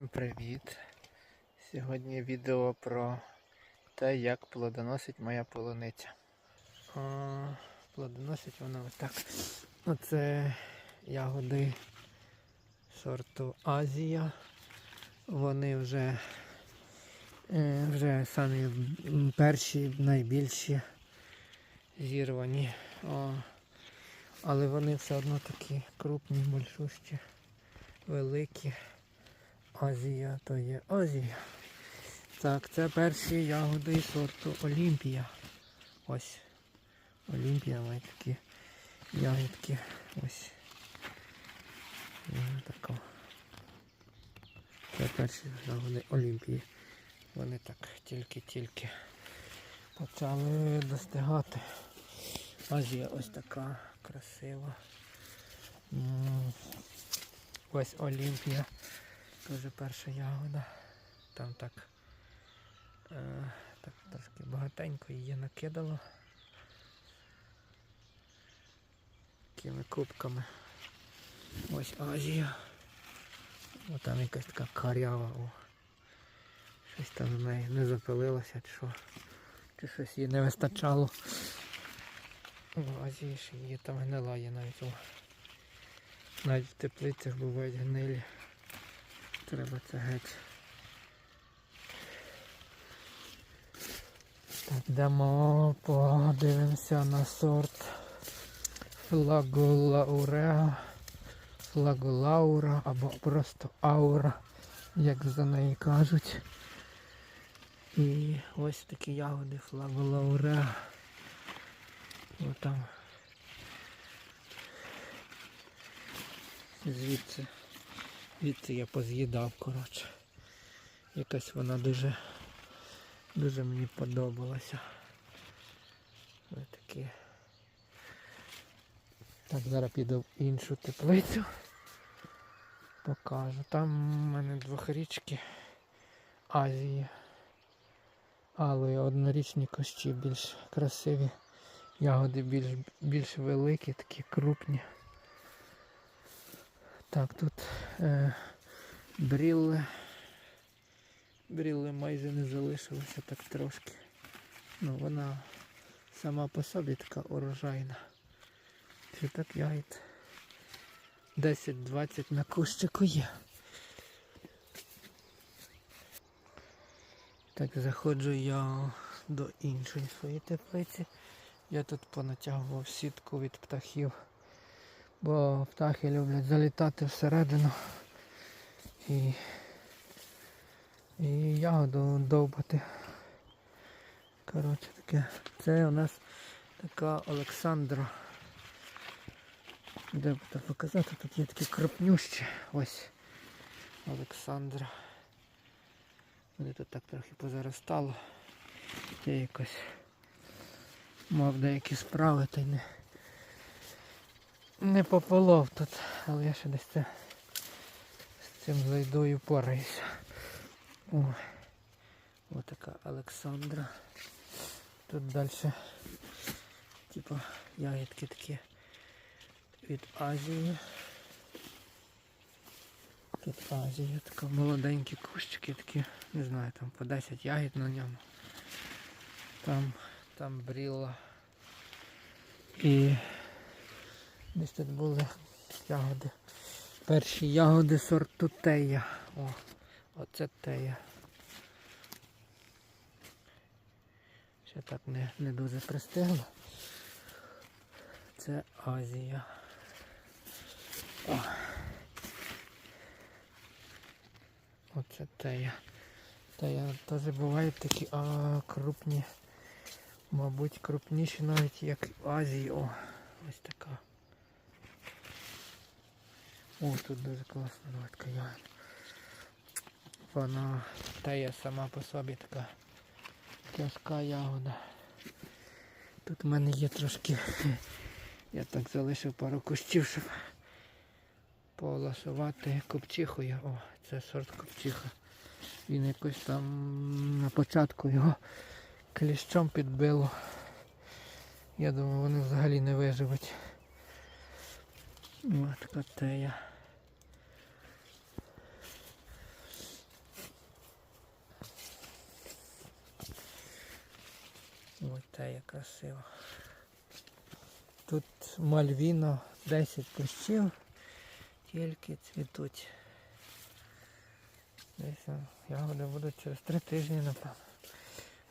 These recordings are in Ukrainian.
Привіт! Сьогодні відео про те, як плодоносить моя полуниця. А, плодоносить вона отак. Оце ягоди сорту Азія. Вони вже, е, вже самі перші, найбільші зірвані. О, але вони все одно такі крупні, большущі, великі. Азія то є Азія. Так, це перші ягоди сорту Олімпія. Ось. Олімпія має такі ягідки. Ось. Ось. Це перші ягоди Олімпії. Вони так тільки-тільки почали достигати. Азія ось така красива. Ось Олімпія. Дуже перша ягода. Там так, е, так трошки багатенько її накидало. Такими кубками. Ось Азія. О, там якась така карява. О. Щось там в неї не запилилося, чи що. Чи щось їй не вистачало. В Азії ще її там гнила є навіть. О. Навіть в теплицях бувають гнилі. Треба це геть. Так, йдемо, подивимося на сорт Флаголауреа. Флаголаура або просто аура, як за неї кажуть. І ось такі ягоди флаголауреа. Ось там. Звідси. Звідси я поз'їдав, коротше. Якась вона дуже дуже мені подобалася. Ось такі. Так, зараз піду в іншу теплицю. Покажу. Там у мене двохрічки Азії. Але однорічні кощі більш красиві. Ягоди більш, більш великі, такі крупні. Так, тут е, брілли. Брілли майже не залишилося так трошки. Ну, вона сама по собі така урожайна. Чи так ягід 10-20 на кущику є. Так, заходжу я до іншої своєї теплиці. Я тут понатягував сітку від птахів бо птахи люблять залітати всередину і, і ягоду довбати. Коротше таке. Це у нас така Олександра. Де б це показати? Тут є такі крупнющі. Ось Олександра. Вони тут так трохи позаростало. Я якось мав деякі справи та й не не пополов тут, але я ще десь це з цим зайдою пораюся. О, ось така Олександра. Тут далі типа ягідки такі від Азії. Тут Азія, така молоденькі кущики такі, не знаю, там по 10 ягід на ньому. Там, там бріла. І Десь тут були ягоди. Перші ягоди сорту тея. О, оце тея. Ще так не, не дуже пристигло. Це Азія. О. Оце тея. Тея теж бувають такі а, крупні. Мабуть, крупніші навіть як в Азії. О, ось така. О, тут дуже класна лодка ягод. Вона тає сама по собі така тяжка ягода. Тут в мене є трошки, я так залишив пару кущів, щоб поласувати копчихою. О, це сорт копчиха. Він якось там на початку його кліщом підбило. Я думаю, вони взагалі не виживуть. Матка Тея. Ось тея красива. Тут мальвіно 10 кущів, тільки цвітуть. Десь ягоди будуть через три тижні, напевно,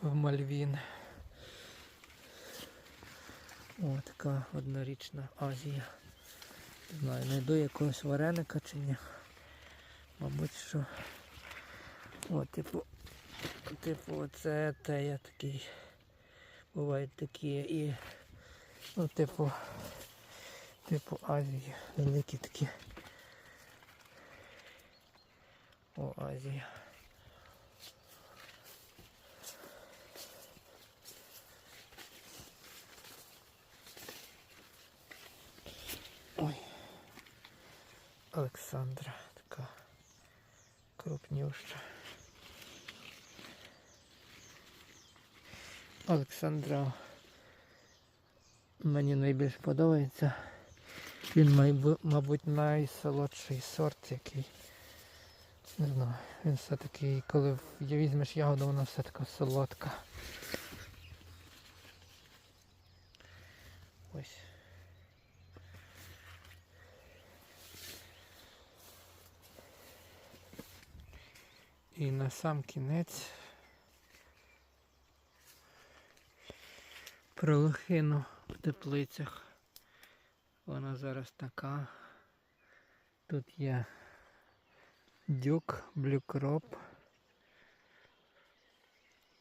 в Мальвін. О, така однорічна Азія. Не знаю, знайду якогось вареника чи ні. Мабуть, що. О, типу, типу, оце те я такий. Бувають такі і. Ну, типу, типу Азії. Великі такі. О, Азія. Олександра така крупнюща. Олександра мені найбільш подобається. Він, мабуть, найсолодший сорт, який. Не знаю, він все такий, коли візьмеш ягоду, вона все така солодка. І на сам кінець про лохину в теплицях. Вона зараз така. Тут є дюк, блюкроп,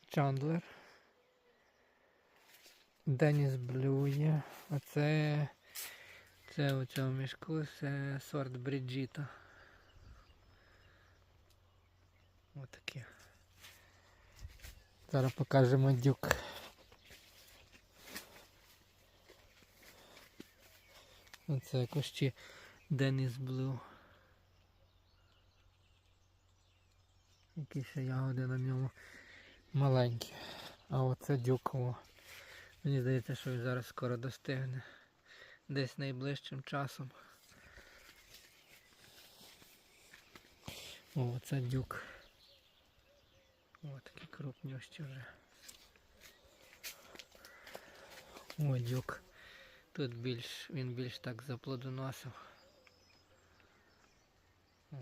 чандлер, Деніс Блю є. А це, це у цьому мішку це сорт Бріджіта. Отакі. Зараз покажемо дюк. Оце кущі Деніс Блю. Які ще ягоди на ньому маленькі. А оце дюково. Мені здається, що він зараз скоро достигне. Десь найближчим часом. О, це дюк. О, такі крупнющі вже. О, дюк. Тут більш, він більш так заплодоносив. О.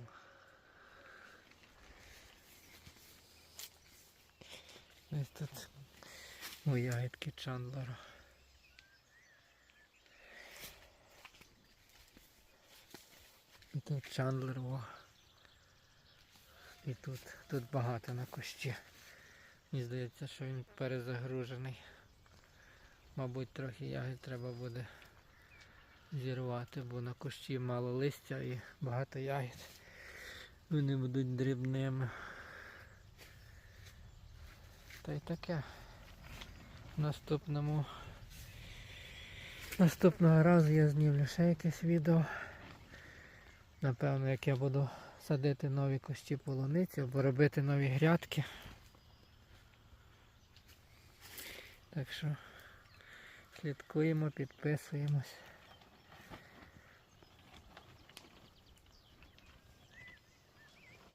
Ось тут о, ягідки Чандлера. І тут Чандлер, о. І тут, тут багато на кущі. Мені здається, що він перезагружений. Мабуть, трохи ягід треба буде зірвати, бо на кущі мало листя і багато ягід. Вони будуть дрібними. Та й таке. Наступному наступного разу я знімлю ще якесь відео. Напевно, як я буду садити нові кущі полуниці або робити нові грядки. Так що слідкуємо, підписуємось.